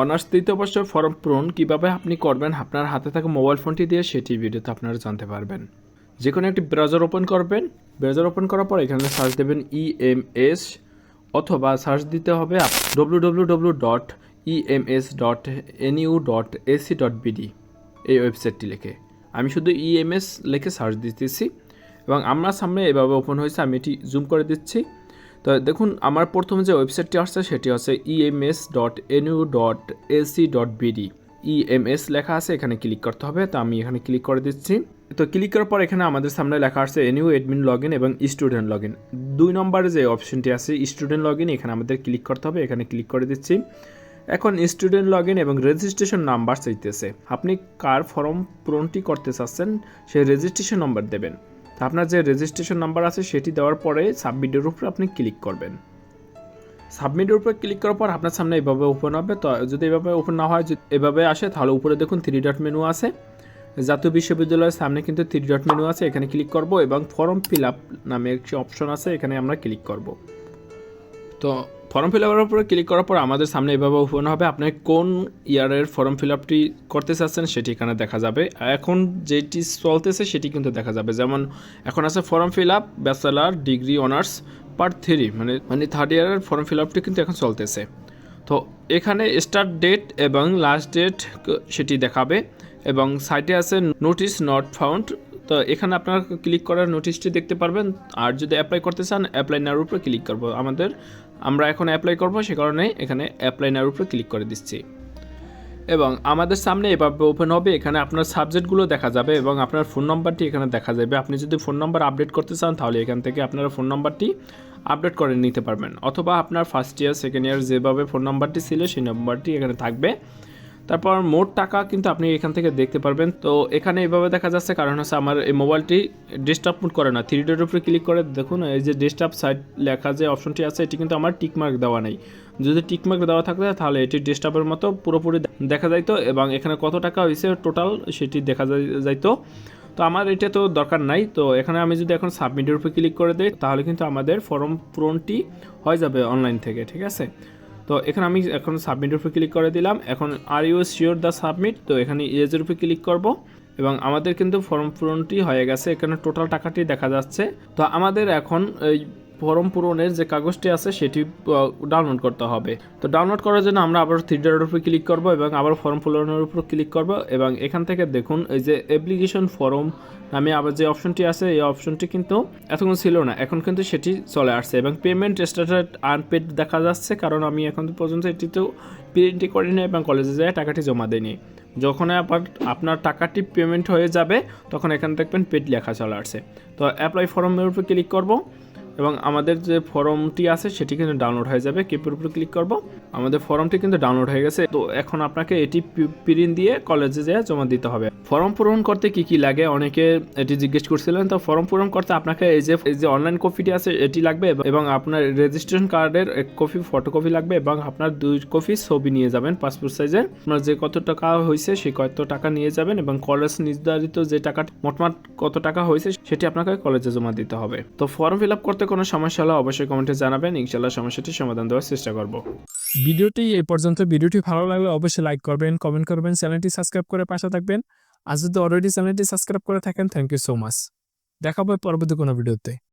Honours তৃতীয় বর্ষের form পূরণ কীভাবে আপনি করবেন, আপনার হাতে থাকা মোবাইল ফোনটি দিয়ে সেটি ভিডিওতে আপনারা জানতে পারবেন। যে কোনো একটি ব্রাউজার ওপেন করবেন। ব্রাউজার ওপেন করার পর এখানে সার্চ দেবেন ইএমএস অথবা সার্চ দিতে হবে W W W dot EMS dot NU dot AC dot BD এই ওয়েবসাইটটি লিখে। আমি শুধু ইএমএস লিখে সার্চ দিতেছি এবং আমার সামনে এভাবে ওপেন হয়েছে, আমি এটি জুম করে দিচ্ছি। তো দেখুন, আমার প্রথমে যে ওয়েবসাইটটি আসছে সেটি হচ্ছে EMS dot NU dot AC dot BD EMS লেখা আছে, এখানে ক্লিক করতে হবে, তো আমি এখানে ক্লিক করে দিচ্ছি। তো ক্লিক করার পর এখানে আমাদের সামনে লেখা আসছে এনইউ এডমিন লগ ইন এবং স্টুডেন্ট লগ ইন দুই নম্বরে যে অপশনটি আছে স্টুডেন্ট লগ ইন এখানে আমাদের ক্লিক করতে হবে, এখানে ক্লিক করে দিচ্ছি। এখন স্টুডেন্ট লগ ইন এবং রেজিস্ট্রেশন নাম্বার চাইতেছে। আপনি কার ফর্ম পূরণটি করতে চাচ্ছেন, সেই রেজিস্ট্রেশন নাম্বার দেবেন। আপনার যে রেজিস্ট্রেশন নাম্বার আছে, সেটি দেওয়ার পরে সাবমিটের উপর আপনি ক্লিক করবেন। সাবমিটের উপর ক্লিক করার পর আপনার সামনে এভাবে ওপেন হবে। তো যদি এভাবে ওপেন না হয় এভাবে আসে, তাহলে উপরে দেখুন থ্রি ডট মেনু আছে। জাতীয় বিশ্ববিদ্যালয়ের সামনে কিন্তু থ্রি ডট মেনু আছে, এখানে ক্লিক করব এবং ফর্ম ফিল আপ নামে একটি অপশন আছে, এখানে আমরা ক্লিক করব। তো ফর্ম ফিল আপের উপরে ক্লিক করার পর আমাদের সামনে এভাবে ওপেন হবে। আপনি কোন ইয়ারের ফর্ম ফিল আপটি করতে চাচ্ছেন সেটি এখানে দেখা যাবে। এখন যেটি চলতেছে সেটি কিন্তু দেখা যাবে। যেমন এখন আছে form fill up bachelor degree honours part three মানে মানে থার্ড ইয়ারের ফর্ম ফিল আপটি কিন্তু এখন চলতেছে। তো এখানে স্টার্ট ডেট এবং লাস্ট ডেট সেটি দেখাবে এবং সাইটে আছে নোটিশ নট ফাউন্ড তো এখানে আপনারা ক্লিক করার নোটিশটি দেখতে পারবেন। আর যদি অ্যাপ্লাই করতে চান অ্যাপ্লাই নেওয়ার উপরে ক্লিক করব। আমাদের আমরা এখন অ্যাপ্লাই করব, সে কারণে এখানে অ্যাপ্লাই নেওয়ার উপরে ক্লিক করে দিচ্ছি। এবং আমাদের সামনে এভাবে ওপেন হবে, এখানে আপনার সাবজেক্টগুলো দেখা যাবে এবং আপনার ফোন নম্বরটি এখানে দেখা যাবে। আপনি যদি ফোন নম্বর আপডেট করতে চান, তাহলে এখান থেকে আপনারা ফোন নম্বরটি আপডেট করে নিতে পারবেন। অথবা আপনার ফার্স্ট ইয়ার সেকেন্ড ইয়ার যেভাবে ফোন নম্বরটি ছিল, সেই নম্বরটি এখানে থাকবে। তারপর মোট টাকা কিন্তু আপনি এখান থেকে দেখতে পারবেন। তো এখানে এইভাবে দেখা যাচ্ছে, কারণ হচ্ছে আমার এই মোবাইলটি ডেস্কটপ মোড করে না। থ্রি ডের উপরে ক্লিক করে দেখুন, এই যে ডেস্কটপ সাইট লেখা যে অপশনটি আছে, এটি কিন্তু আমার টিকমার্ক দেওয়া নেই। যদি টিকমার্ক দেওয়া থাকতো, তাহলে এটি ডেস্কটপের মতো পুরোপুরি দেখা যাইতো এবং এখানে কত টাকা হয়েছে টোটাল সেটি দেখা যাই- যাইতো। তো আমার এটা তো দরকার নাই। তো এখানে আমি যদি এখন সাবমিটের উপরে ক্লিক করে দিই, তাহলে কিন্তু আমাদের ফর্ম পূরণটি হয়ে যাবে অনলাইন থেকে, ঠিক আছে? তো এখানে আমি এখন সাবমিটের উপরে ক্লিক করে দিলাম। এখন are you sure the submit তো এখানে ইয়েজের উপরে ক্লিক করব। এবং আমাদের কিন্তু ফর্ম পূরণটি হয়ে গেছে। এখানে টোটাল টাকাটি দেখা যাচ্ছে। তো আমাদের এখন ফর্ম পূরণের যে কাগজটি আছে সেটি ডাউনলোড করতে হবে। তো ডাউনলোড করার জন্য আমরা আবার থ্রি ডটের উপরে ক্লিক করব এবং আবার ফর্ম পূরণের উপর ক্লিক করব এবং এখান থেকে দেখুন এই যে অ্যাপ্লিকেশন ফর্ম নামে আবার যে অপশনটি আছে, এই অপশনটি কিন্তু এতক্ষণ ছিল না, এখন কিন্তু সেটি চলে আসছে এবং পেমেন্ট স্ট্যাটাস আনপেড দেখা যাচ্ছে, কারণ আমি এখন পর্যন্ত এটিতেও প্রিন্টই করিনি এবং কলেজে যায় টাকাটি জমা দিইনি যখন আবার আপনার টাকাটি পেমেন্ট হয়ে যাবে, তখন এখানে দেখবেন পেড লেখা চলে আসছে। তো অ্যাপ্লাই ফর্মের উপর ক্লিক করব। এবং আমাদের যে ফর্মটি আছে সেটি কিন্তু ডাউনলোড হয়ে যাবে। কিপের উপর ক্লিক করব। আমাদের ফর্মটি কিন্তু ডাউনলোড হয়ে গেছে। তো এখন আপনাকে এটি প্রিন্ট দিয়ে কলেজে যেয়ে জমা দিতে হবে। ফর্ম পূরণ করতে কি কি লাগে? অনেকে এটি জিজ্ঞেস করছিলেন। তো ফর্ম পূরণ করতে আপনাকে এই যে এই যে অনলাইন কপিটি আছে, এটি লাগবে এবং- আপনার রেজিস্ট্রেশন কার্ডের এক কপি ফটোকপি লাগবে এবং আপনার দুই কপি ছবি নিয়ে যাবেন পাসপোর্ট সাইজের আপনার যে কত টাকা হয়েছে সেই কত টাকা নিয়ে যাবেন এবং কলেজ নির্ধারিত যে টাকা মোটমাট কত টাকা হয়েছে সেটি আপনাকে কলেজে জমা দিতে হবে। তো ফর্ম ফিল আপ করতে কোনো সমস্যা হলে অবশ্যই কমেন্টে জানাবেন। ইনশাল্লাহ সমস্যাটি সমাধান দেওয়ার চেষ্টা করব। ভিডিওটি এই পর্যন্ত। ভিডিওটি ভালো লাগলে অবশ্যই লাইক করবেন, কমেন্ট করবেন, চ্যানেলটি সাবস্ক্রাইব করে পাশে থাকবেন। আর যদি অলরেডি চ্যানেলটি সাবস্ক্রাইব করে থাকেন থ্যাংক ইউ সো মাচ দেখাবো পরবর্তী কোনো ভিডিওতে।